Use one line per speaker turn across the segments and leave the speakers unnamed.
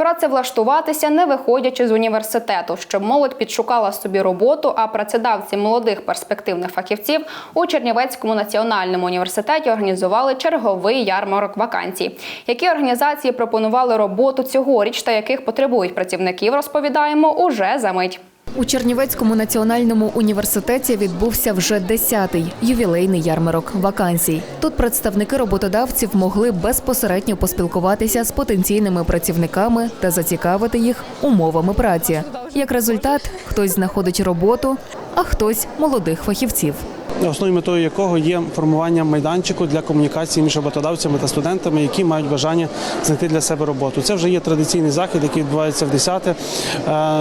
Працевлаштуватися не виходячи з університету, щоб молодь підшукала собі роботу, а працедавці молодих перспективних фахівців у Чернівецькому національному університеті організували черговий ярмарок вакансій. Які організації пропонували роботу цьогоріч та яких потребують працівників, розповідаємо уже за мить.
У Чернівецькому національному університеті відбувся вже 10-й ювілейний ярмарок вакансій. Тут представники роботодавців могли безпосередньо поспілкуватися з потенційними працівниками та зацікавити їх умовами праці. Як результат, хтось знаходить роботу, а хтось молодих фахівців.
Основною метою якого є формування майданчику для комунікації між роботодавцями та студентами, які мають бажання знайти для себе роботу. Це вже є традиційний захід, який відбувається в 10-те. Е,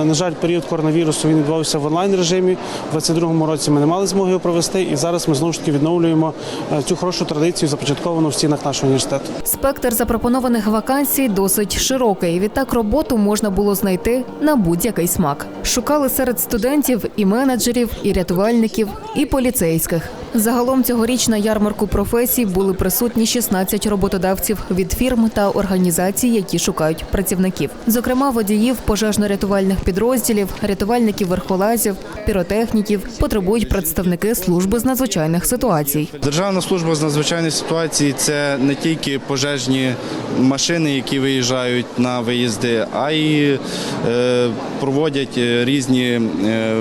На жаль, період коронавірусу він відбувався в онлайн режимі. У 22-му році ми не мали змоги його провести, і зараз ми знову ж таки відновлюємо е, цю хорошу традицію, започатковану в стінах нашого університету.
Спектр запропонованих вакансій досить широкий. Відтак роботу можна було знайти на будь-який смак. Шукали серед студентів і менеджерів, і рятувальників, і поліцейських. Луганських. Загалом цьогоріч на ярмарку професій були присутні 16 роботодавців від фірм та організацій, які шукають працівників. Зокрема, водіїв пожежно-рятувальних підрозділів, рятувальників верхолазів, піротехніків потребують представники служби з надзвичайних ситуацій.
Державна служба з надзвичайних ситуацій це не тільки пожежні машини, які виїжджають на виїзди, а й е, проводять е, різні е,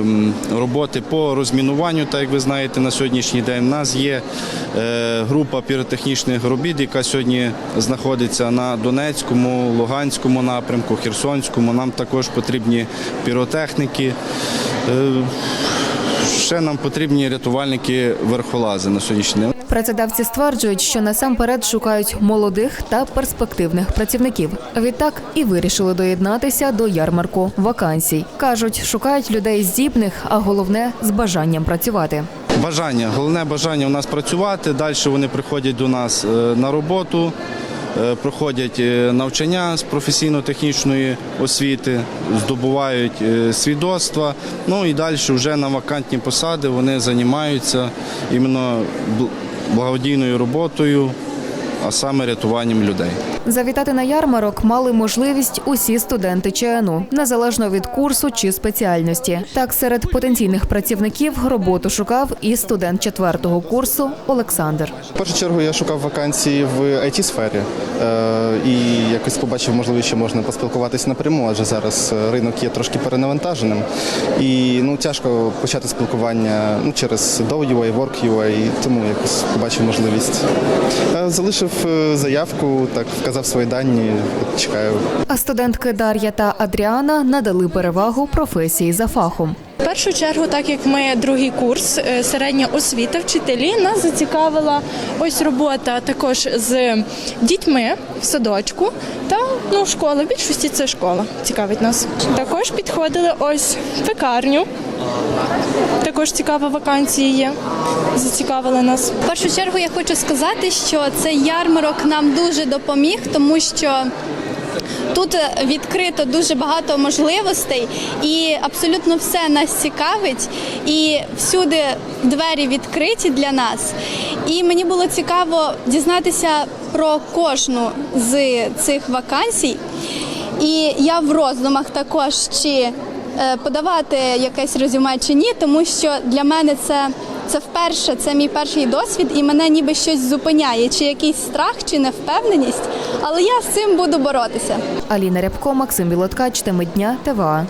роботи по розмінуванню. Так як ви знаєте, на сьогоднішній день у нас є е, група піротехнічних робіт, яка сьогодні знаходиться на Донецькому, Луганському напрямку, Херсонському. Нам також потрібні піротехніки. Е, Ще нам потрібні рятувальники верхолази на сьогоднішній день.
Працедавці стверджують, що насамперед шукають молодих та перспективних працівників. Відтак і вирішили доєднатися до ярмарку вакансій. кажуть, шукають людей здібних, а головне з бажанням працювати.
Бажання, головне бажання у нас працювати. Далі вони приходять до нас е, на роботу, е, проходять е, навчання з професійно-технічної освіти, здобувають свідоцтва. Ну і далі вже на вакантні посади вони займаються іменно бл- благодійною роботою, а саме рятуванням людей.
Завітати на ярмарок мали можливість усі студенти ЧНУ, незалежно від курсу чи спеціальності. Так, серед потенційних працівників роботу шукав і студент четвертого курсу Олександр.
В першу чергу я шукав вакансії в it сфері е, і якось побачив можливість, що можна поспілкуватися напряму, адже зараз е, ринок є трошки перенавантаженим. І ну тяжко почати спілкування ну, через DoUI, WorkUI, і тому якось побачив можливість. Е, Залишив е, заявку, так вказав свої дані. Чекаю.
А студентки Дар'я та Адріана надали перевагу професії за фахом.
В першу чергу, так як ми другий курс, е, середня освіта, вчителі, нас зацікавила ось робота також з дітьми в садочку та ну, школа. В більшості це школа цікавить нас. Також підходили ось в пекарню. Також цікава вакансія є. Зацікавили нас.
В першу чергу я хочу сказати, що цей ярмарок нам дуже допоміг, тому що тут відкрито дуже багато можливостей, і абсолютно все нас цікавить, і всюди двері відкриті для нас. І мені було цікаво дізнатися про кожну з цих вакансій. І я в роздумах також чи е, подавати якесь резюме чи ні, тому що для мене це, це вперше, це мій перший досвід, і мене ніби щось зупиняє, чи якийсь страх, чи невпевненість. Але я з цим буду боротися.
Аліна Рябко, Максим Білоткач, теми дня ТВА.